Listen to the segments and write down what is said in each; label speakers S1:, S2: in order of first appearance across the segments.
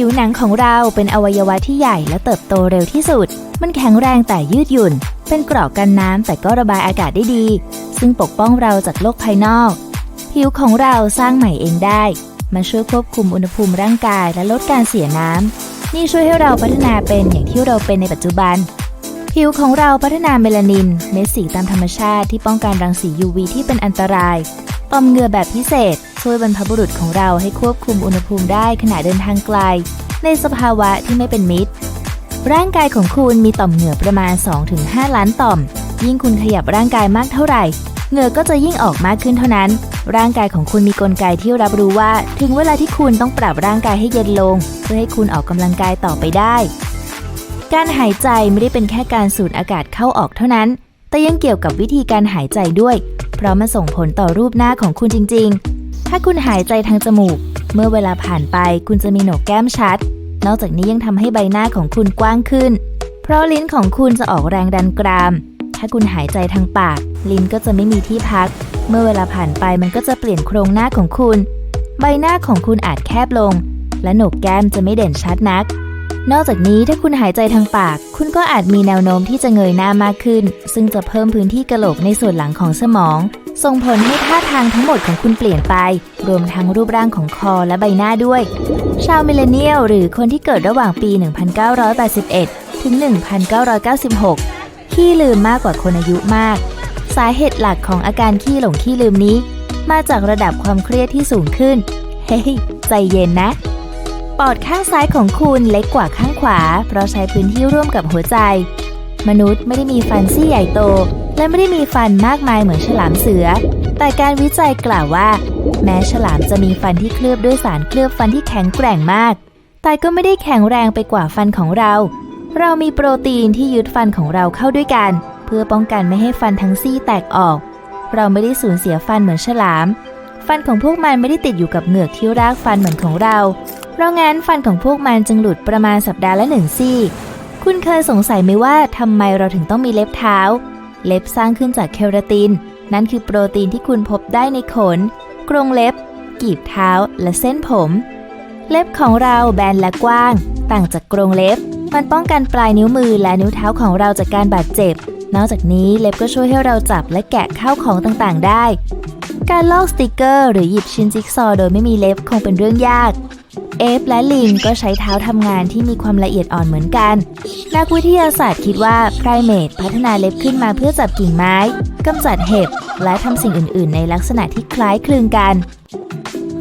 S1: ผิวหนังของเราเป็นอวัยวะที่ใหญ่และเติบโตเร็วที่สุด มันแข็งแรงแต่ยืดหยุ่น เป็นเกราะกันน้ำแต่ก็ระบายอากาศได้ดี ซึ่งปกป้องเราจากโลกภายนอก ผิวของเราสร้างใหม่เองได้ มันช่วยควบคุมอุณหภูมิร่างกายและลดการเสียน้ำ นี่ช่วยให้เราพัฒนาเป็นอย่างที่เราเป็นในปัจจุบัน ผิวของเราพัฒนาเมลานิน เม็ดสีตามธรรมชาติที่ป้องกันรังสี UV ที่เป็นอันตราย อมเหงื่อแบบพิเศษ ช่วยบรรพบุรุษของเราให้ควบคุมอุณหภูมิได้ขณะเดินทางไกล ในสภาวะที่ไม่เป็นมิตร ร่างกายของคุณมีต่อมเหงื่อประมาณ 2-5 ล้านต่อม ยิ่งคุณขยับร่างกายมากเท่าไหร่ เหงื่อก็จะยิ่งออกมากขึ้นเท่านั้น ร่างกายของคุณมีกลไกที่รับรู้ว่า ถึงเวลาที่คุณต้องปรับร่างกายให้เย็นลง เพื่อให้คุณออกกำลังกายต่อไปได้ การหายใจไม่ได้เป็นแค่การสูดอากาศเข้าออกเท่านั้น แต่ยังเกี่ยวกับวิธีการหายใจด้วยเพราะมันส่งผลต่อรูปหน้าของคุณจริง ๆ ถ้าคุณหายใจทางจมูก เมื่อเวลาผ่านไปคุณจะมีโหนกแก้มชัด นอกจากนี้ยังทำให้ใบหน้าของคุณกว้างขึ้น เพราะลิ้นของคุณจะออกแรงดันกราม ถ้าคุณหายใจทางปาก ลิ้นก็จะไม่มีที่พัก เมื่อเวลาผ่านไปมันก็จะเปลี่ยนโครงหน้าของคุณ ใบหน้าของคุณอาจแคบลง และโหนกแก้มจะไม่เด่นชัดนัก นอกจากนี้ถ้าคุณหายใจทางปาก คุณก็อาจมีแนวโน้มที่จะเงยหน้ามากขึ้น ซึ่งจะเพิ่มพื้นที่กระโหลกในส่วนหลังของสมอง ส่งผลให้ท่าทางทั้งหมดของคุณเปลี่ยนไป รวมทั้งรูปร่างของคอและใบหน้าด้วย ชาวมิเลเนียลหรือคนที่เกิดระหว่างปี 1981 ถึง 1996 ขี้ลืมมากกว่าคนอายุมาก สาเหตุหลักของอาการขี้หลงขี้ลืมนี้ มาจากระดับความเครียดที่สูงขึ้น เฮ้ยใจเย็นนะ ปอดข้างซ้ายของคุณเล็กกว่าข้างขวา เพราะใช้พื้นที่ร่วมกับหัวใจ มนุษย์ไม่ได้มีฟันซี่ใหญ่โต และไม่ได้มีฟันมากมายเหมือนฉลามเสือ แต่การวิจัยกล่าวว่า แม้ฉลามจะมีฟันที่เคลือบด้วยสารเคลือบฟันที่แข็งแกร่งมาก แต่ก็ไม่ได้แข็งแรงไปกว่าฟันของเรา เรามีโปรตีนที่ยึดฟันของเราเข้าด้วยกัน เพื่อป้องกันไม่ให้ฟันทั้งซี่แตกออก เราไม่ได้สูญเสียฟันเหมือนฉลาม ฟันของพวกมันไม่ได้ติดอยู่กับเหงือกที่รากฟันเหมือนของเรา เพราะงั้นฟันของพวกมันจึงหลุดประมาณสัปดาห์ละหนึ่งซี่ คุณเคยสงสัยไหมว่าทำไมเราถึงต้องมีเล็บเท้า เล็บสร้างขึ้นจากเคราติน นั่นคือโปรตีนที่คุณพบได้ในขน กรงเล็บ กีบเท้า และเส้นผม เล็บของเราแบนและกว้าง ต่างจากกรงเล็บ มันป้องกันปลายนิ้วมือและนิ้วเท้าของเราจากการบาดเจ็บ นอกจากนี้เล็บก็ช่วยให้เราจับและแกะข้าวของต่างๆ ได้การลอกสติกเกอร์หรือหยิบชิ้นจิ๊กซอว์โดยไม่มีเล็บคงเป็นเรื่องยาก เอฟและลิงก็ใช้เท้าทำงานที่มีความละเอียดอ่อนเหมือนกัน นักวิทยาศาสตร์คิดว่าไพรเมตพัฒนาเล็บขึ้นมาเพื่อจับกิ่งไม้กำจัดเห็บ และทำสิ่งอื่น ๆ ในลักษณะที่คล้ายคลึงกัน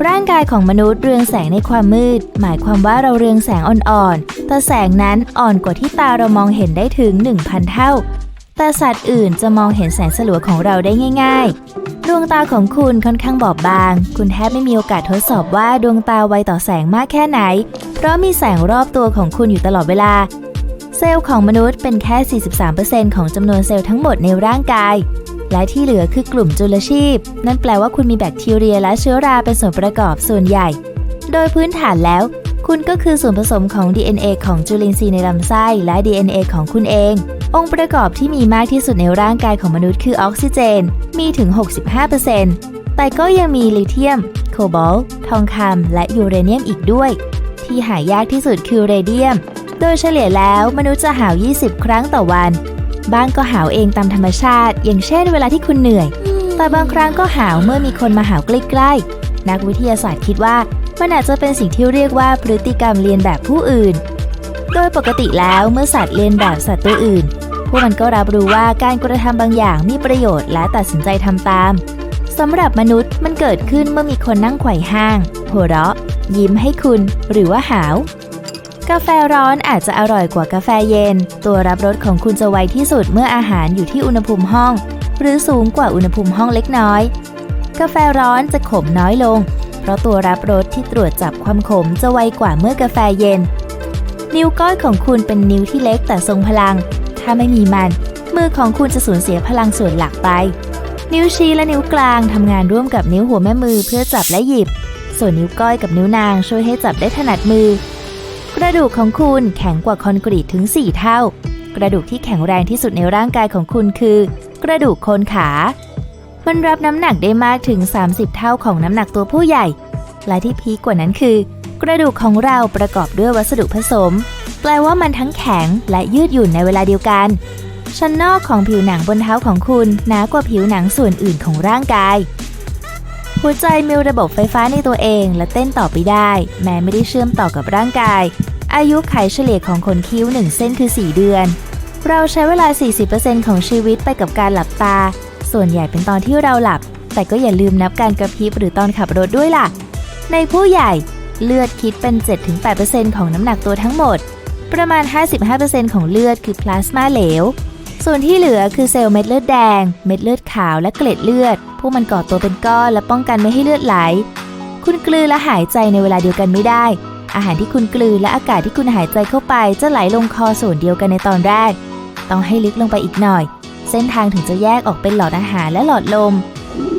S1: ร่างกายของมนุษย์เรืองแสงในความมืด หมายความว่าเราเรืองแสงอ่อน ๆ แต่แสงนั้นอ่อนกว่าที่ตาเรามองเห็นได้ถึง 1,000 เท่า แต่สัตว์อื่นจะมองเห็นแสงสลัวของเราได้ง่าย ๆ ดวงตาของคุณค่อนข้างบอบบาง คุณแทบไม่มีโอกาสทดสอบว่าดวงตาไวต่อแสงมากแค่ไหน เพราะมีแสงรอบตัวของคุณอยู่ตลอดเวลา เซลล์ของมนุษย์เป็นแค่ 43%ของจำนวนเซลล์ทั้งหมดในร่างกาย และที่เหลือคือกลุ่มจุลชีพ นั่นแปลว่าคุณมีแบคทีเรียและเชื้อราเป็นส่วนประกอบส่วนใหญ่ โดยพื้นฐานแล้ว คุณก็คือส่วนผสมของ DNA ของจุลินทรีย์ในลำไส้และ DNA ของคุณเอง องค์ประกอบที่มีมากที่สุดในร่างกายของมนุษย์คือออกซิเจน มีถึง 65%แต่ก็ยังมีลิเธียม โคบอลต์ทองคำและยูเรเนียมอีกด้วย ที่หายากที่สุดคือเรเดียม โดยเฉลี่ยแล้วมนุษย์จะหาว 20 ครั้งต่อวันบ้างก็หาวเองตามธรรมชาติ อย่างเช่น เวลาที่คุณเหนื่อย แต่บางครั้งก็หาวเมื่อมีคนมาหาวใกล้ๆนักวิทยาศาสตร์คิดว่า มันอาจจะเป็นสิ่งที่เรียกว่าพฤติกรรมเรียนแบบผู้อื่น โดยปกติแล้วเมื่อสัตว์เรียนแบบสัตว์ตัวอื่น พวกมันก็รับรู้ว่าการกระทำบางอย่างมีประโยชน์และตัดสินใจทำตามสำหรับมนุษย์มันเกิดขึ้นเมื่อมีคนนั่งไขว่ห้าง หัวเราะ ยิ้มให้คุณ หรือว่าหาว กาแฟร้อนอาจจะอร่อยกว่ากาแฟเย็น ตัวรับรสของคุณจะไวที่สุดเมื่ออาหารอยู่ที่อุณหภูมิห้อง หรือสูงกว่าอุณหภูมิห้องเล็กน้อย กาแฟร้อนจะขมน้อยลง เพราะตัวรับรสที่ตรวจจับความขมจะไวกว่าเมื่อกาแฟเย็น นิ้วก้อยของคุณเป็นนิ้วที่เล็กแต่ทรงพลัง ถ้าไม่มีมัน มือของคุณจะสูญเสียพลังส่วนหลักไป นิ้วชี้และนิ้วกลางทำงานร่วมกับนิ้วหัวแม่มือเพื่อจับและหยิบ ส่วนนิ้วก้อยกับนิ้วนางช่วยให้จับได้ถนัดมือ กระดูกของคุณแข็งกว่าคอนกรีตถึง 4 เท่า กระดูกที่แข็งแรงที่สุดในร่างกายของคุณคือ กระดูกโคนขา มันรับน้ำหนักได้มากถึง 30 เท่าของน้ำหนักตัวผู้ใหญ่ และที่พีกว่านั้นคือ กระดูกของเราประกอบด้วยวัสดุผสม แปลว่ามันทั้งแข็งและยืดหยุ่นในเวลาเดียวกัน ชั้นนอกของผิวหนังบนเท้าของคุณหนากว่าผิวหนังส่วนอื่นของร่างกาย หัวใจมีระบบไฟฟ้าในตัวเองและเต้นต่อไปได้ แม้ไม่ได้เชื่อมต่อกับร่างกาย อายุไขเฉลี่ยของคนคิ้วหนึ่งเส้นคือ 4 เดือน เราใช้เวลา 40%ของชีวิตไปกับการหลับตา ส่วนใหญ่เป็นตอนที่เราหลับ แต่ก็อย่าลืมนับการกระพริบหรือตอนขับรถด้วยล่ะ ในผู้ใหญ่เลือดคิดเป็น 7-8%ของน้ำหนักตัวทั้งหมด ประมาณ 55%ของเลือดคือพลาสมาเหลว ส่วนที่เหลือคือเซลล์เม็ดเลือดแดง เม็ดเลือดขาวและเกล็ดเลือด พวกมันก่อตัวเป็นก้อนและป้องกันไม่ให้เลือดไหล คุณกลืนและหายใจในเวลาเดียวกันไม่ได้ อาหารที่คุณกลืนและอากาศที่คุณหายใจเข้าไปจะไหลลงคอส่วนเดียวกันในตอนแรก ต้องให้ลึกลงไปอีกหน่อย เส้นทางถึงจะแยกออกเป็นหลอดอาหารและหลอดลม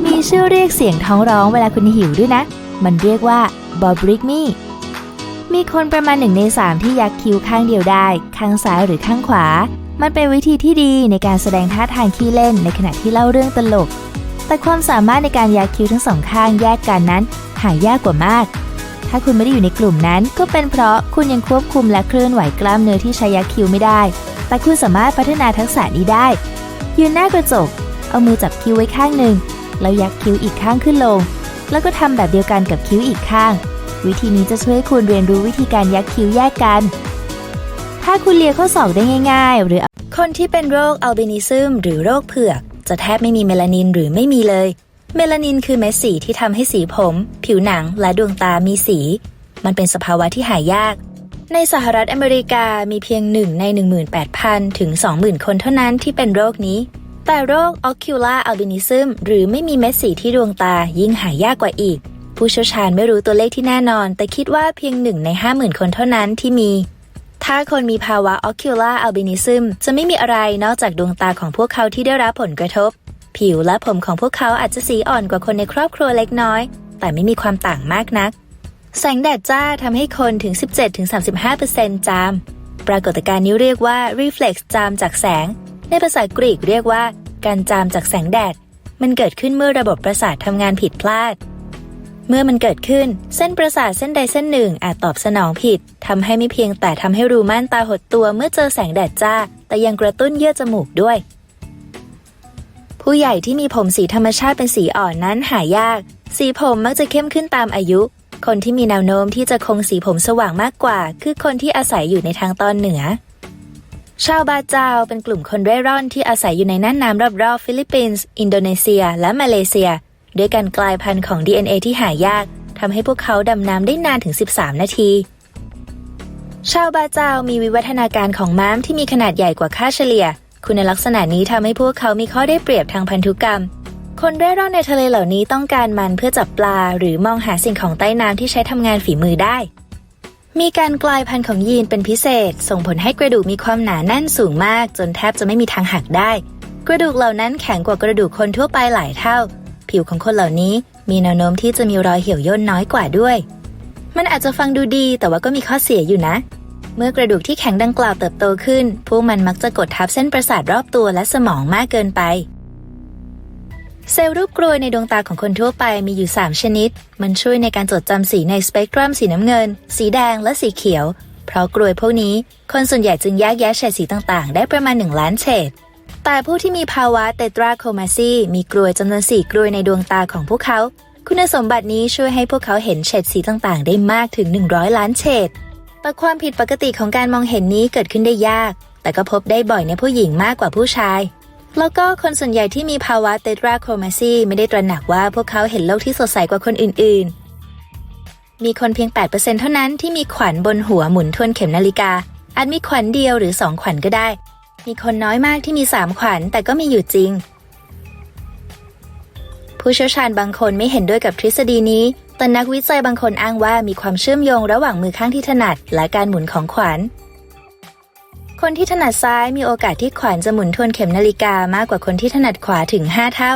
S1: มีชื่อเรียกเสียงท้องร้องเวลาคุณหิวด้วยนะ มันเรียกว่า b o b r i c m e มีคนประมาณหนึ่งในสามที่ยักคิ้วข้างเดียวได้ ข้างซ้ายหรือข้างขวา มันเป็นวิธีที่ดีในการแสดงท่าทางขี้เล่นในขณะที่เล่าเรื่องตลก แต่ความสามารถในการยักคิ้วทั้งสองข้างแยกกันนั้น หายากกว่ามาก ถ้าคุณไม่ได้อยู่ในกลุ่มนั้น ก็เป็นเพราะคุณยังควบคุมและเคลื่อนไหวกล้ามเนื้อที่ใช้ยักคิ้วไม่ได้ แต่คุณสามารถพัฒนาทักษะนี้ได้ ยืนหน้ากระจก เอามือจับคิ้วไว้ข้างหนึ่ง แล้วยักคิ้วอีกข้างขึ้นลง แล้วก็ทำแบบเดียวกันกับคิ้วอีกข้าง วิธีนี้จะช่วยให้คุณเรียนรู้วิธีการยักคิ้วแยกกัน ถ้าคุณเลียข้อศอกได้ง่าย ๆ หรือคนที่เป็นโรคอัลบินิซึมหรือโรคเผือก จะแทบไม่มีเมลานินหรือไม่มีเลย เมลานินคือเม็ดสีที่ทำให้สีผม ผิวหนังและดวงตามีสี มันเป็นสภาวะที่หายาก ในสหรัฐอเมริกามีเพียงหนึ่งใน 18,000 ถึง 20,000 คนเท่านั้นที่เป็นโรคนี้ แต่โรค ocular albinism หรือไม่มีเม็ดสีที่ดวงตายิ่งหายากกว่าอีก ผู้เชี่ยวชาญไม่รู้ตัวเลขที่แน่นอน แต่คิดว่าเพียงหนึ่งใน 50,000 คนเท่านั้นที่มี ถ้าคนมีภาวะ ocular albinism จะไม่มีอะไรนอกจากดวงตาของพวกเขาที่ได้รับผลกระทบ ผิวและผมของพวกเขาอาจจะสีอ่อนกว่าคนในครอบครัวเล็กน้อย แต่ไม่มีความต่างมากนัก แสงแดดจ้าทำให้คนถึง 17-35%จาม ปรากฏการณ์นี้เรียกว่า reflex จามจากแสง ในภาษากรีกเรียกว่า การจามจากแสงแดด มันเกิดขึ้นเมื่อระบบประสาททำงานผิดพลาด เมื่อมันเกิดขึ้นเส้นประสาทเส้นใดเส้นหนึ่งอาจตอบสนองผิดทำให้ไม่เพียงแต่ทำให้รูม่านตาหดตัวเมื่อเจอแสงแดดจ้า แต่ยังกระตุ้นเยื่อจมูกด้วย ผู้ใหญ่ที่มีผมสีธรรมชาติเป็นสีอ่อนนั้นหายาก สีผมมักจะเข้มขึ้นตามอายุ คนที่มีแนวโน้มที่จะคงสีผมสว่างมากกว่า คือคนที่อาศัยอยู่ในทางตอนเหนือ ชาวบาจาวเป็นกลุ่มคนเร่ร่อนที่อาศัยอยู่ในน่านน้ำรอบๆฟิลิปปินส์ อินโดนีเซีย และมาเลเซีย ด้วยการกลายพันธุ์ของ DNA ที่หายากทำให้พวกเขาดำน้ำได้นานถึง 13 นาที ชาวบาจาวมีวิวัฒนาการของม้ามที่มีขนาดใหญ่กว่าค่าเฉลี่ย คุณลักษณะนี้ทำให้พวกเขามีข้อได้เปรียบทางพันธุกรรม คนเร่ร่อนในทะเลเหล่านี้ต้องการมันเพื่อจับปลา หรือมองหาสิ่งของใต้น้ำที่ใช้ทำงานฝีมือได้ มีการกลายพันธุ์ของยีนเป็นพิเศษ ส่งผลให้กระดูกมีความหนาแน่นสูงมาก จนแทบจะไม่มีทางหักได้ กระดูกเหล่านั้นแข็งกว่ากระดูกคนทั่วไปหลายเท่า ผิวของคนเหล่านี้มีแนวโน้มที่จะมีรอยเหี่ยวย่นน้อยกว่าด้วย มันอาจจะฟังดูดีแต่ว่าก็มีข้อเสียอยู่นะ เมื่อกระดูกที่แข็งดังกล่าวเติบโตขึ้น พวกมันมักจะกดทับเส้นประสาทรอบตัวและสมองมากเกินไป เซลล์รูปกรวยในดวงตาของคนทั่วไปมีอยู่ 3 ชนิด มันช่วยในการจดจำสีในสเปกตรัมสีน้ำเงิน สีแดงและสีเขียว เพราะกรวยพวกนี้ คนส่วนใหญ่จึงแยกแยะเฉดสีต่างๆ ได้ประมาณ 1 ล้านเฉด แต่ผู้ที่มีภาวะเตตราโคมาซีมีกรวยจำนวนสี่กรวยในดวงตาของพวกเขา คุณสมบัตินี้ช่วยให้พวกเขาเห็นเฉดสีต่างๆ ได้มากถึง 100 ล้านเฉด แต่ความผิดปกติของการมองเห็นนี้เกิดขึ้นได้ยาก แต่ก็พบได้บ่อยในผู้หญิงมากกว่าผู้ชาย แล้วก็คนส่วนใหญ่ที่มีภาวะเตตราโครมาซีไม่ได้ตระหนักว่าพวกเขาเห็นโลกที่สดใสกว่าคนอื่น ๆ มีคนเพียง 8%เท่านั้นที่มีขวัญบนหัวหมุนทวนเข็มนาฬิกา อาจมีขวัญเดียวหรือ 2 ขวัญก็ได้ มีคนน้อยมากที่มี 3 ขวัญแต่ก็มีอยู่จริง ผู้เชี่ยวชาญบางคนไม่เห็นด้วยกับทฤษฎีนี้ แต่นักวิจัยบางคนอ้างว่ามีความเชื่อมโยงระหว่างมือข้างที่ถนัด และการหมุนของขวัญ คนที่ถนัดซ้ายมีโอกาสที่ขวัญจะหมุนทวนเข็มนาฬิกามากกว่าคนที่ถนัดขวาถึง 5 เท่า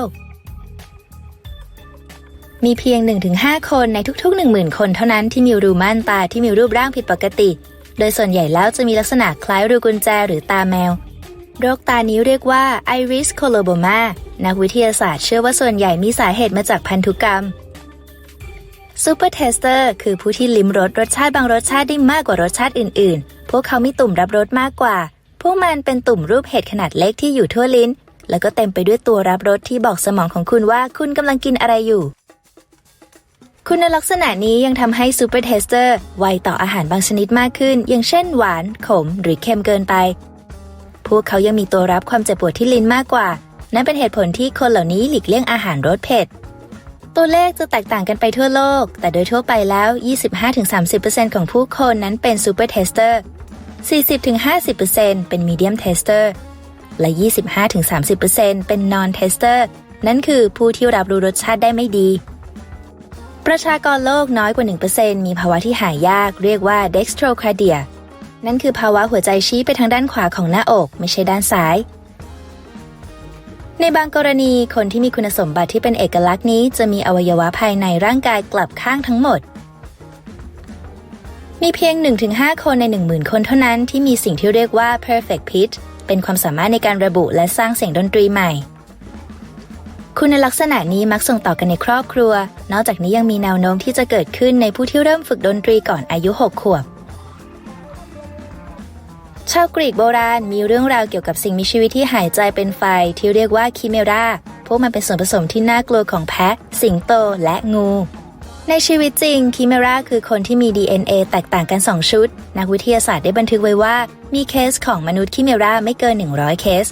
S1: มีเพียง 1-5 คนในทุกๆ 10,000 คนเท่านั้นที่มีรูม่านตาที่มีรูปร่างผิดปกติ โดยส่วนใหญ่แล้วจะมีลักษณะคล้ายรูกุญแจหรือตาแมว โรคตานี้เรียกว่า iris coloboma นักวิทยาศาสตร์เชื่อว่าส่วนใหญ่มีสาเหตุมาจากพันธุกรรมซูเปอร์เทสเตอร์คือผู้ที่ลิ้มรสรสชาติบางรสชาติได้มากกว่ารสชาติอื่นๆ พวกเขามีตุ่มรับรสมากกว่า พวกมันเป็นตุ่มรูปเห็ดขนาดเล็กที่อยู่ทั่วลิ้น แล้วก็เต็มไปด้วยตัวรับรสที่บอกสมองของคุณว่าคุณกำลังกินอะไรอยู่ คุณลักษณะนี้ยังทำให้ซูเปอร์เทสเตอร์ไวต่ออาหารบางชนิดมากขึ้น อย่างเช่นหวาน ขม หรือเค็มเกินไป พวกเขายังมีตัวรับความเจ็บปวดที่ลิ้นมากกว่า นั่นเป็นเหตุผลที่คนเหล่านี้หลีกเลี่ยงอาหารรสเผ็ดตัวเลขจะแตกต่างกันไปทั่วโลก แต่โดยทั่วไปแล้ว 25-30%ของผู้คนนั้นเป็นซูเปอร์เทสเตอร์ 40-50%เป็นมีเดียมเทสเตอร์และ 25-30%เป็นนอนเทสเตอร์นั่นคือผู้ที่รับรู้รสชาติได้ไม่ดี ประชากรโลกน้อยกว่า 1%มีภาวะที่หายากเรียกว่า dextrocardia นั่นคือภาวะหัวใจชี้ไปทางด้านขวาของหน้าอก ไม่ใช่ด้านซ้าย ในบางกรณีคนที่มีคุณสมบัติที่เป็นเอกลักษณ์นี้ จะมีอวัยวะภายในร่างกายกลับข้างทั้งหมด มีเพียง 1-5 คนใน 10,000 คนเท่านั้นที่มีสิ่งที่เรียกว่า perfect pitch เป็นความสามารถในการระบุและสร้างเสียงดนตรีใหม่ คุณลักษณะนี้มักส่งต่อกันในครอบครัว นอกจากนี้ยังมีแนวโน้มที่จะเกิดขึ้นในผู้ที่เริ่มฝึกดนตรีก่อนอายุ 6 ขวบ ชาวกรีกโบราณมีเรื่องราวเกี่ยวกับสิ่งมีชีวิตที่หายใจเป็นไฟที่เรียกว่าคิเมรา พวกมันเป็นส่วนผสมที่น่ากลัวของแพะ สิงโต และงู ในชีวิตจริงคิเมราคือคนที่มี DNA แตกต่างกัน 2 ชุด นักวิทยาศาสตร์ได้บันทึกไว้ว่า มีเคสของมนุษย์คิเมราไม่เกิน 100 เคส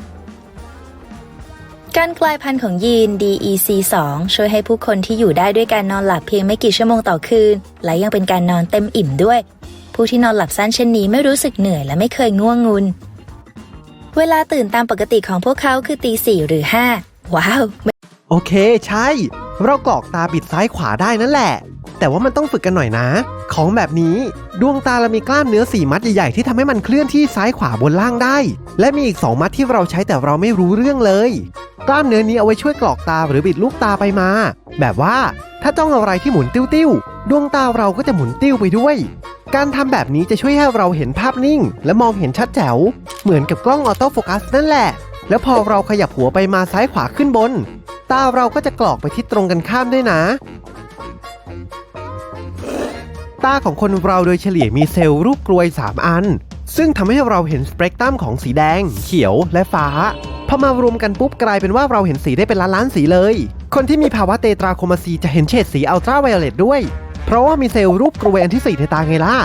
S1: การกลายพันธุ์ของยีน DEC2 ช่วยให้ผู้คนที่อยู่ได้ด้วยการนอนหลับเพียงไม่กี่ชั่วโมงต่อคืน และยังเป็นการนอนเต็มอิ่มด้วย ผู้ที่นอนหลับสั้นเช่นนี้ไม่รู้สึกเหนื่อยและไม่เคยง่วงงุน เวลาตื่นตามปกติของพวกเขาคือตีสี่หรือห้าว้าว
S2: โอเค ใช่ เรากรอกตาบิดซ้ายขวาได้นั่นแหละ แต่ว่ามันต้องฝึกกันหน่อยนะ ของแบบนี้ดวงตาเรามีกล้ามเนื้อสี่มัดใหญ่ๆที่ทำให้มันเคลื่อนที่ซ้ายขวาบนล่างได้ และมีอีก2มัดที่เราใช้แต่เราไม่รู้เรื่องเลย กล้ามเนื้อนี้เอาไว้ช่วยกรอกตาหรือบิดลูกตาไปมา แบบว่าถ้าจ้องอะไรที่หมุนติ้วๆดวงตาเราก็จะหมุนติ้วไปด้วยการทำแบบนี้จะช่วยให้เราเห็นภาพนิ่ง และมองเห็นชัดแจ๋ว เหมือนกับกล้องออโต้โฟกัสนั่นแหละ แล้วพอเราขยับหัวไปมาซ้ายขวาขึ้นบน ตาเราก็จะกรอกไปทิศตรงกันข้ามด้วยนะ ตาของคนเราโดยเฉลี่ยมีเซลล์รูปกลวย 3 อัน ซึ่งทำให้เราเห็นสเปกตรัมของสีแดง เขียวและฟ้าพอมารวมกันปุ๊บกลายเป็นว่าเราเห็นสีได้เป็นล้านล้านสีเลย คนที่มีภาวะเตตราโคมาซีจะเห็นเฉดสีอัลตราไวโอเลตด้วย เพราะว่ามีเซลล์รูปกลวยอันที่4ในตาไงล่ะ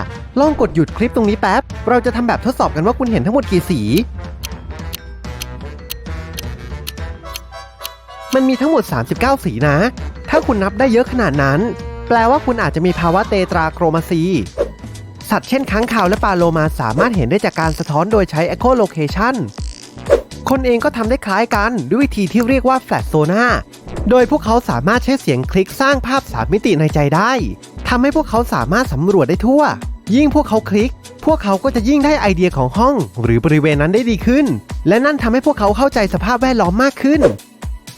S2: ลองกดหยุดคลิปตรงนี้แป๊บ เราจะทำแบบทดสอบกันว่าคุณเห็นทั้งหมดกี่สี มันมีทั้งหมด 39 สีนะ ถ้าคุณนับได้เยอะขนาดนั้น แปลว่าคุณอาจจะมีภาวะเตตราโครมาซี สัตว์เช่นค้างคาวและปลาโลมาสามารถเห็นได้จากการสะท้อนโดยใช้ echolocation คนเองก็ทำได้คล้ายกันด้วยวิธีที่เรียกว่า flat sonar โดยพวกเขาสามารถใช้เสียงคลิกสร้างภาพสามมิติในใจได้ทำให้พวกเขาสามารถสำรวจได้ทั่ว ยิ่งพวกเขาคลิก พวกเขาก็จะยิ่งได้ไอเดียของห้อง หรือบริเวณนั้นได้ดีขึ้น และนั่นทำให้พวกเขาเข้าใจสภาพแวดล้อมมากขึ้น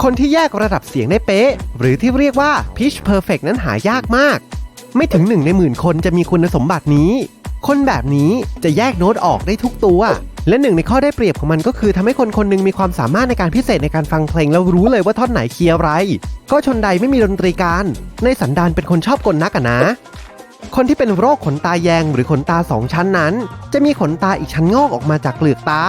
S2: คนที่แยกระดับเสียงได้เป๊ะ หรือที่เรียกว่า pitch perfect นั้นหายากมาก ไม่ถึงหนึ่งในหมื่นคนจะมีคุณสมบัตินี้ คนแบบนี้จะแยกโน้ตออกได้ทุกตัว และหนึ่งในข้อได้เปรียบของมันก็คือทำให้คนคนหนึงมีความสามารถในการพิเศษในการฟังเพลงแล้วรู้เลยว่าท่อนไหนเคียร์ไร ก็ชนใดไม่มีดนตรีการ ในสันดานเป็นคนชอบกลนักอะนะคนที่เป็นโรคขนตาแยงหรือขนตาสองชั้นนั้น จะมีขนตาอีกชั้นงอกออกมาจากเปลือกตา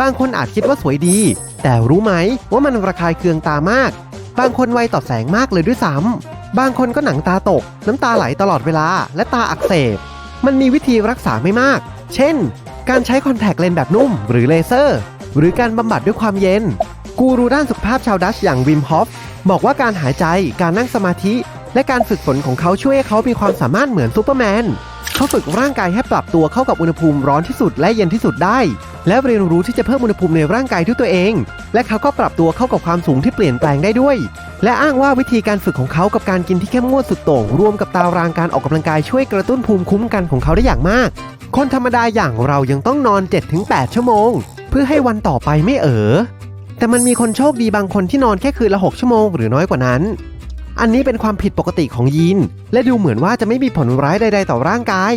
S2: บางคนอาจคิดว่าสวยดี แต่รู้ไหมว่ามันระคายเคืองตามาก บางคนไวต่อแสงมากเลยด้วยซ้ำบางคนก็หนังตาตก น้ำตาไหลตลอดเวลา และตาอักเสบ มันมีวิธีรักษาไม่มาก เช่น การใช้คอนแทคเลนส์แบบนุ่ม หรือเลเซอร์ หรือการบำบัดด้วยความเย็น กูรูด้านสุขภาพชาวดัชอย่างวิมฮอฟบอกว่าการหายใจ การนั่งสมาธิ และการฝึกฝนของเขาช่วยให้เขามีความสามารถเหมือนซูเปอร์แมน เขาฝึกร่างกายให้ปรับตัวเข้ากับอุณหภูมิร้อนที่สุดและเย็นที่สุดได้ และเรียนรู้ที่จะเพิ่มอุณหภูมิในร่างกายด้วยตัวเอง และเขาก็ปรับตัวเข้ากับความสูงที่เปลี่ยนแปลงได้ด้วย และอ้างว่าวิธีการฝึกของเขากับการกินที่เข้มงวดสุดโต่งรวมกับตารางการออกกำลังกายช่วยกระตุ้นภูมิคุ้มกันของเขาได้อย่างมาก คนธรรมดาอย่างเรายังต้องนอน 7-8 ชั่วโมง เพื่อให้วันต่อไปไม่เออแต่มันมีคนโชคดีบางคนที่นอนแค่คืนละ 6 ชั่วโมงหรือน้อยกว่านั้น อันนี้เป็นความผิดปกติของยีน และดูเหมือนว่าจะไม่มีผลร้ายใด ๆ ต่อร่างกาย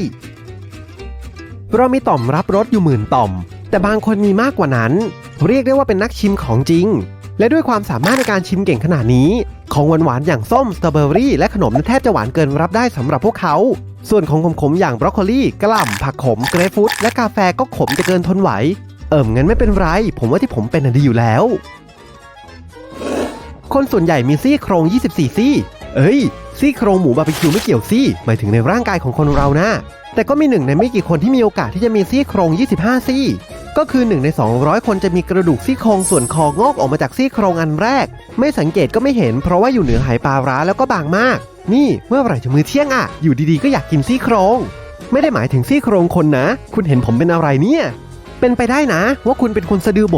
S2: เรามีต่อมรับรสอยู่หมื่นต่อม แต่บางคนมีมากกว่านั้น เรียกได้ว่าเป็นนักชิมของจริง และด้วยความสามารถในการชิมเก่งขนาดนี้ ของหวานๆอย่างส้มสตรอเบอรี่และขนมนั้นแทบจะหวานเกินรับได้สำหรับพวกเขา ส่วนของขมๆอย่างบรอกโคลีกระหล่ำผักขมเกรฟฟรุตและกาแฟก็ขมจะเกินทนไหว เอิ่มงั้นไม่เป็นไร ผมว่าที่ผมเป็นดีอยู่แล้ว คนส่วนใหญ่มีซี่โครง 24 ซี่ เอ้ย ซี่โครงหมูบาร์บีคิวไม่เกี่ยวซี่ หมายถึงในร่างกายของคนเรานะแต่ก็มีหนึ่งในไม่กี่คนที่มีโอกาสที่จะมีซี่โครง 25 ซี่ ก็คือหนึ่งใน 200 คนจะมีกระดูกซี่โครงส่วนคองอกออกมาจากซี่โครงอันแรก ไม่สังเกตก็ไม่เห็นเพราะว่าอยู่เหนือหายปลาร้าแล้วก็บางมาก นี่เมื่อไหร่จะมื้อเที่ยงอะ อยู่ดีๆก็อยากกินซี่โครง ไม่ได้หมายถึงซี่โครงคนนะ คุณเห็นผมเป็นอะไรเนี่ย เป็นไปได้นะ ว่าคุณเป็นคนสะดือโบ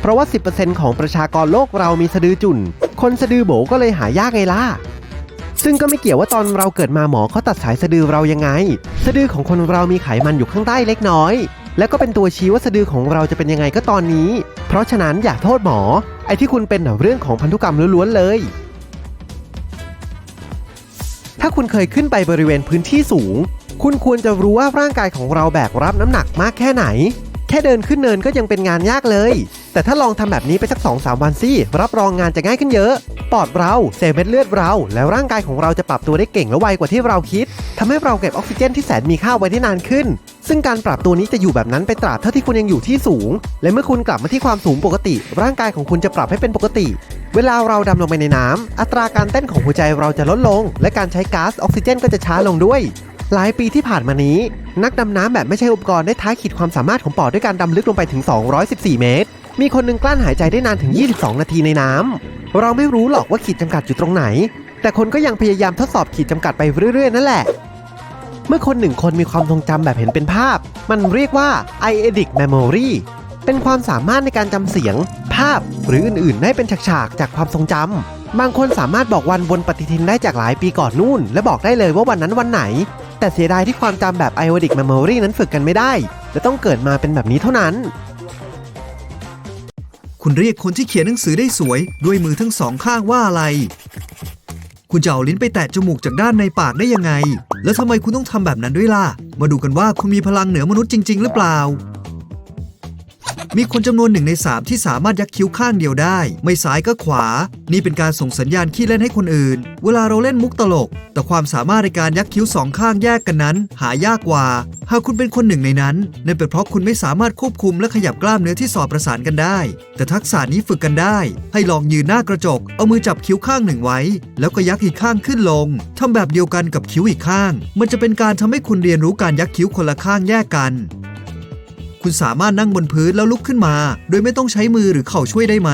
S2: เพราะว่า 10%ของประชากรโลกเรามีสะดือจุน คนสะดือโบก็เลยหายากไงล่ะซึ่งก็ไม่เกี่ยวว่าตอนเราเกิดมาหมอเขาตัดสายสะดือเรายังไง สะดือของคนเรามีไขมันอยู่ข้างใต้เล็กน้อย และก็เป็นตัวชี้ว่าสะดือของเราจะเป็นยังไงก็ตอนนี้ เพราะฉะนั้นอย่าโทษหมอ ไอ้ที่คุณเป็นน่ะเรื่องของพันธุกรรมล้วนๆเลย ถ้าคุณเคยขึ้นไปบริเวณพื้นที่สูง คุณควรจะรู้ว่าร่างกายของเราแบกรับน้ำหนักมากแค่ไหน แค่เดินขึ้นเนินก็ยังเป็นงานยากเลย แต่ถ้าลองทำแบบนี้ไปสัก2อสวันสิรับรองงานจะง่ายขึ้นเยอะ ปอดเราเซลล์เม็ดเลือดเรา แล้วร่างกายของเราจะปรับตัวได้เก่งและไวกว่าที่เราคิดทำให้เราเก็บออกซิเจนที่แสนมีค่าไว้ได้นานขึ้น ซึ่งการปรับตัวนี้จะอยู่แบบนั้นไปตราบเท่าที่คุณยังอยู่ที่สูง และเมื่อคุณกลับมาที่ความสูงปกติ ร่างกายของคุณจะปรับให้เป็นปกติ เวลาเราดำลงไปในน้ำอัตราการเต้นของหัวใจเราจะลดลง และการใช้ก๊าซออกซิเจนก็จะช้าลงด้วยหลายปีที่ผ่านมานี้ นักดำน้ำแบบไม่ใช่อุปกรณ์ได้ท้าขีดความสามารถของปอดด้วยการดำลึกลงไปถึง 214 เมตร มีคนหนึงกลั้นหายใจได้นานถึง 22 นาทีในน้ำ เราไม่รู้หรอกว่าขีดจำกัดอยู่ตรงไหน แต่คนก็ยังพยายามทดสอบขีดจำกัดไปเรื่อยๆ นั่นแหละ เมื่อคนหนึ่งคนมีความทรงจำแบบเห็นเป็นภาพ มันเรียกว่า eidetic memory เป็นความสามารถในการจำเสียง ภาพหรืออื่นๆ ได้เป็นฉากๆ จากความทรงจำ บางคนสามารถบอกวันบนปฏิทินได้จากหลายปีก่อนนู่น และบอกได้เลยว่าวันนั้นวันไหน แต่เสียดายที่ความจำแบบ eidetic memory นั้นฝึกกันไม่ได้และต้องเกิดมาเป็นแบบนี้เท่านั้น
S3: คุณเรียกคนที่เขียนหนังสือได้สวย ด้วยมือทั้งสองข้างว่าอะไร คุณจะเอาลิ้นไปแตะจมูกจากด้านในปากได้ยังไง แล้วทำไมคุณต้องทำแบบนั้นด้วยล่ะ มาดูกันว่าคุณมีพลังเหนือมนุษย์จริง ๆ หรือเปล่า มีคนจำนวนหนึ่งในสามที่สามารถยักคิ้วข้างเดียวได้ ไม่ซ้ายก็ขวา นี่เป็นการส่งสัญญาณขี้เล่นให้คนอื่น เวลาเราเล่นมุกตลก แต่ความสามารถในการยักคิ้วสองข้างแยกกันนั้น หายากกว่า หากคุณเป็นคนหนึ่งในนั้นนั่นเป็นเพราะคุณไม่สามารถควบคุมและขยับกล้ามเนื้อที่สอดประสานกันได้ แต่ทักษะนี้ฝึกกันได้ ให้ลองยืนหน้ากระจก เอามือจับคิ้วข้างหนึ่งไว้ แล้วก็ยักอีกข้างขึ้นลงทำแบบเดียวกันกับคิ้วอีกข้าง มันจะเป็นการทำให้คุณเรียนรู้การยักคิ้วคนละข้างแยกกัน คุณสามารถนั่งบนพื้นแล้วลุกขึ้นมา โดยไม่ต้องใช้มือหรือเข่าช่วยได้ไหม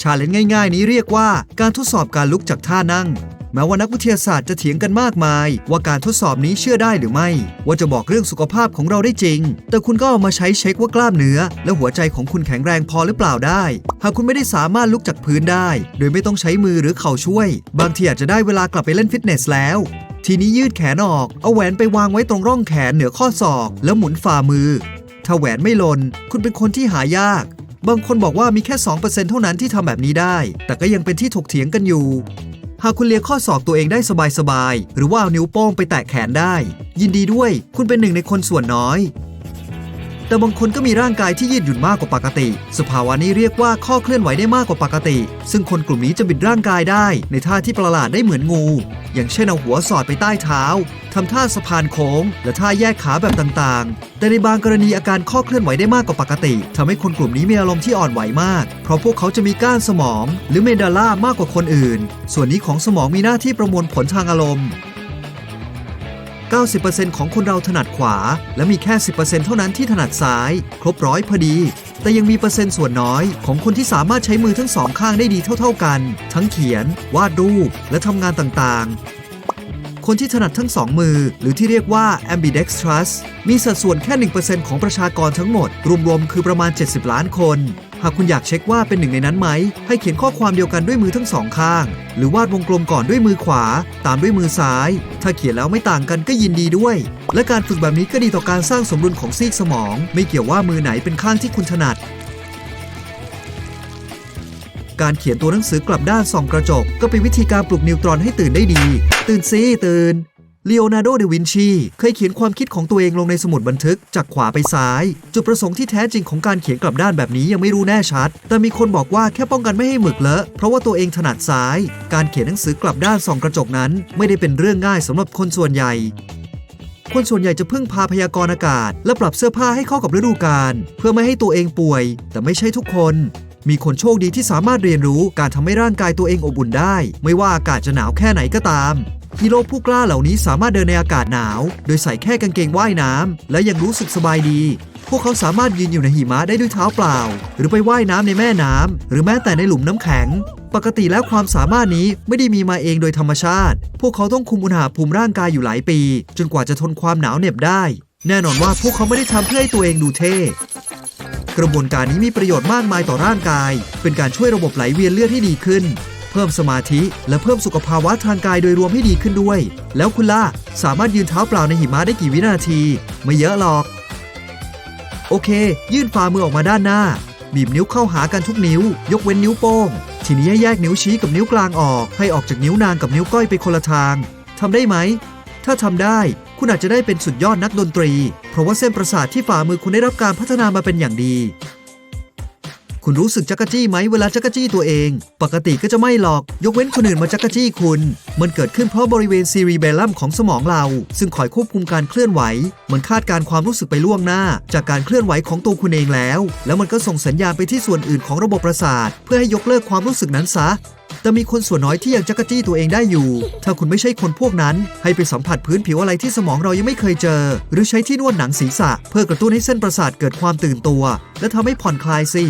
S3: ชาเลนจ์ง่ายๆ นี้เรียกว่าการทดสอบการลุกจากท่านั่ง แม้ว่านักวิทยาศาสตร์จะเถียงกันมากมาย ว่าการทดสอบนี้เชื่อได้หรือไม่ ว่าจะบอกเรื่องสุขภาพของเราได้จริง แต่คุณก็เอามาใช้เช็คว่ากล้ามเนื้อ และหัวใจของคุณแข็งแรงพอหรือเปล่าได้ หากคุณไม่ได้สามารถลุกจากพื้นได้ โดยไม่ต้องใช้มือหรือเข่าช่วย บางทีอาจจะได้เวลากลับไปเล่นฟิตเนสแล้วทีนี้ยืดแขนออก เอาแหวนไปวางไว้ตรงร่องแขนเหนือข้อศอก แล้วหมุนฝ่ามือ ถ้าแหวนไม่หล่นคุณเป็นคนที่หายาก บางคนบอกว่ามีแค่ 2%เท่านั้นที่ทำแบบนี้ได้ แต่ก็ยังเป็นที่ถกเถียงกันอยู่ หากคุณเลียข้อศอกตัวเองได้สบายๆ หรือว่าเอานิ้วโป้งไปแตะแขนได้ ยินดีด้วย คุณเป็นหนึ่งในคนส่วนน้อย แต่บางคนก็มีร่างกายที่ยืดหยุ่นมากกว่าปกติ สภาวะนี้เรียกว่าข้อเคลื่อนไหวได้มากกว่าปกติ ซึ่งคนกลุ่มนี้จะบิดร่างกายได้ ในท่าที่ประหลาดได้เหมือนงู อย่างเช่นเอาหัวสอดไปใต้เท้าทำท่าสะพานโค้ง และท่าแยกขาแบบต่างๆ แต่ในบางกรณีอาการข้อเคลื่อนไหวได้มากกว่าปกติทำให้คนกลุ่มนี้มีอารมณ์ที่อ่อนไหวมาก เพราะพวกเขาจะมีก้านสมอง หรือเมดาล่ามากกว่าคนอื่น ส่วนนี้ของสมองมีหน้าที่ประมวลผลทางอารมณ์ 90%ของคนเราถนัดขวา และมีแค่ 10%เท่านั้นที่ถนัดซ้าย ครบร้อยพอดี แต่ยังมีเปอร์เซ็นต์ส่วนน้อยของคนที่สามารถใช้มือทั้งสองข้างได้ดีเท่า ๆกัน ทั้งเขียน วาดรูป และทำงานต่างๆ คนที่ถนัดทั้งสองมือ หรือที่เรียกว่า ambidextrous มีสัดส่วนแค่ 1%ของประชากรทั้งหมด รวมๆ คือประมาณ 70 ล้านคน หากคุณอยากเช็คว่าเป็นหนึ่งในนั้นไหม ให้เขียนข้อความเดียวกันด้วยมือทั้งสองข้าง หรือวาดวงกลมก่อนด้วยมือขวา ตามด้วยมือซ้าย ถ้าเขียนแล้วไม่ต่างกันก็ยินดีด้วย และการฝึกแบบนี้ก็ดีต่อการสร้างสมดุลของซีกสมอง ไม่เกี่ยวว่ามือไหนเป็นข้างที่คุณถนัดการเขียนตัวหนังสือกลับด้านส่องกระจก ก็เป็นวิธีการปลุกนิวตรอนให้ตื่นได้ดี ตื่นซิตื่น ลโอนาร์โดเดวินชีเคยเขียนความคิดของตัวเองลงในสมุดบันทึกจากขวาไปซ้าย จุดประสงค์ที่แท้จริงของการเขียนกลับด้านแบบนี้ยังไม่รู้แน่ชัด แต่มีคนบอกว่าแค่ป้องกันไม่ให้หมึกเลอะเพราะว่าตัวเองถนัดซ้าย การเขียนหนังสือกลับด้านส่องกระจกนั้น ไม่ได้เป็นเรื่องง่ายสำหรับคนส่วนใหญ่ คนส่วนใหญ่จะพึ่งพาพยากรณ์อากาศ และปรับเสื้อผ้าให้เข้ากับฤดูกาลเพื่อไม่ให้ตัวเองป่วย แต่ไม่ใช่ทุกคนมีคนโชคดีที่สามารถเรียนรู้การทำให้ร่างกายตัวเองอบอุ่นได้ ไม่ว่าอากาศจะหนาวแค่ไหนก็ตาม ฮีโร่ผู้กล้าเหล่านี้สามารถเดินในอากาศหนาว โดยใส่แค่กางเกงว่ายน้ำและยังรู้สึกสบายดี พวกเขาสามารถยืนอยู่ในหิมะได้ด้วยเท้าเปล่า หรือไปว่ายน้ำในแม่น้ำหรือแม้แต่ในหลุมน้ำแข็ง ปกติแล้วความสามารถนี้ไม่ได้มีมาเองโดยธรรมชาติ พวกเขาต้องคุมอุณหภูมิร่างกายอยู่หลายปี จนกว่าจะทนความหนาวเหน็บได้ แน่นอนว่าพวกเขาไม่ได้ทำเพื่อให้ตัวเองดูเท่กระบวนการนี้มีประโยชน์มากมายต่อร่างกาย เป็นการช่วยระบบไหลเวียนเลือดให้ดีขึ้น เพิ่มสมาธิและเพิ่มสุขภาวะทางกายโดยรวมให้ดีขึ้นด้วย แล้วคุณล่ะสามารถยืนเท้าเปล่าในหิมะได้กี่วินาที ไม่เยอะหรอก โอเค ยื่นฝ่ามือออกมาด้านหน้า บีบนิ้วเข้าหากันทุกนิ้ว ยกเว้นนิ้วโป้ง ทีนี้แยกนิ้วชี้กับนิ้วกลางออก ให้ออกจากนิ้วนางกับนิ้วก้อยไปคนละทางทำได้ไหม ถ้าทำได้ คุณอาจจะได้เป็นสุดยอดนักดนตรี เพราะว่าเส้นประสาทที่ฝ่ามือคุณได้รับการพัฒนามาเป็นอย่างดี คุณรู้สึกจักรจี้ไหมเวลาจักรจี้ตัวเอง ปกติก็จะไม่หรอก ยกเว้นคนอื่นมาจักรจี้คุณ มันเกิดขึ้นเพราะบริเวณซีรีเบลลัมของสมองเรา ซึ่งคอยควบคุมการเคลื่อนไหว มันคาดการความรู้สึกไปล่วงหน้า จากการเคลื่อนไหวของตัวคุณเองแล้ว แล้วมันก็ส่งสัญญาณไปที่ส่วนอื่นของระบบประสาท เพื่อให้ยกเลิกความรู้สึกนั้นซะแต่มีคนส่วนน้อยที่ยังจักรจี้ตัวเองได้อยู่ ถ้าคุณไม่ใช่คนพวกนั้น ให้ไปสัมผัสพื้นผิวอะไรที่สมองเรายังไม่เคยเจอ หรือใช้ที่นวดหนังศีรษะ เพื่อกระตุ้นให้เส้นประสาทเกิดความตื่นตัว และทำให้ผ่อนคลายสิ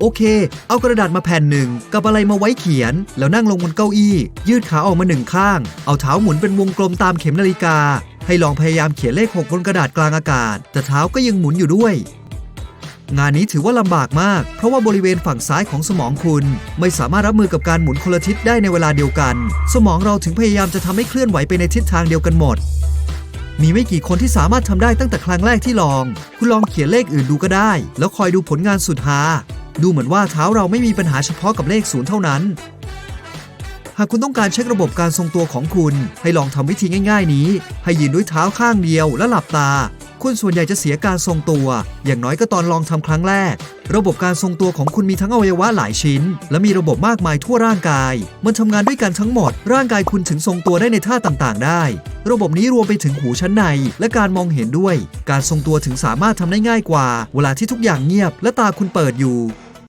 S3: โอเค เอากระดาษมาแผ่นหนึ่งกับอะไรมาไว้เขียน แล้วนั่งลงบนเก้าอี้ ยืดขาออกมาหนึ่งข้าง เอาเท้าหมุนเป็นวงกลมตามเข็มนาฬิกา ให้ลองพยายามเขียนเลข6บนกระดาษกลางอากาศ แต่เท้าก็ยังหมุนอยู่ด้วย งานนี้ถือว่าลำบากมาก เพราะว่าบริเวณฝั่งซ้ายของสมองคุณ ไม่สามารถรับมือกับการหมุนคนละทิศได้ในเวลาเดียวกัน สมองเราถึงพยายามจะทำให้เคลื่อนไหวไปในทิศทางเดียวกันหมดมีไม่กี่คนที่สามารถทำได้ตั้งแต่ครั้งแรกที่ลอง คุณลองเขียนเลขอื่นดูก็ได้ แล้วคอยดูผลงานสุดฮา ดูเหมือนว่าเท้าเราไม่มีปัญหาเฉพาะกับเลขศูนย์เท่านั้น หากคุณต้องการเช็คระบบการทรงตัวของคุณ ให้ลองทำวิธีง่าย ๆ นี้ ให้ยืนด้วยเท้าข้างเดียวและหลับตา คุณส่วนใหญ่จะเสียการทรงตัว อย่างน้อยก็ตอนลองทำครั้งแรก ระบบการทรงตัวของคุณมีทั้งอวัยวะหลายชิ้น และมีระบบมากมายทั่วร่างกาย มันทำงานด้วยกันทั้งหมด ร่างกายคุณถึงทรงตัวได้ในท่าต่างๆ ได้ ระบบนี้รวมไปถึงหูชั้นใน และการมองเห็นด้วย การทรงตัวถึงสามารถทำได้ง่ายกว่า เวลาที่ทุกอย่างเงียบ และตาคุณเปิดอยู่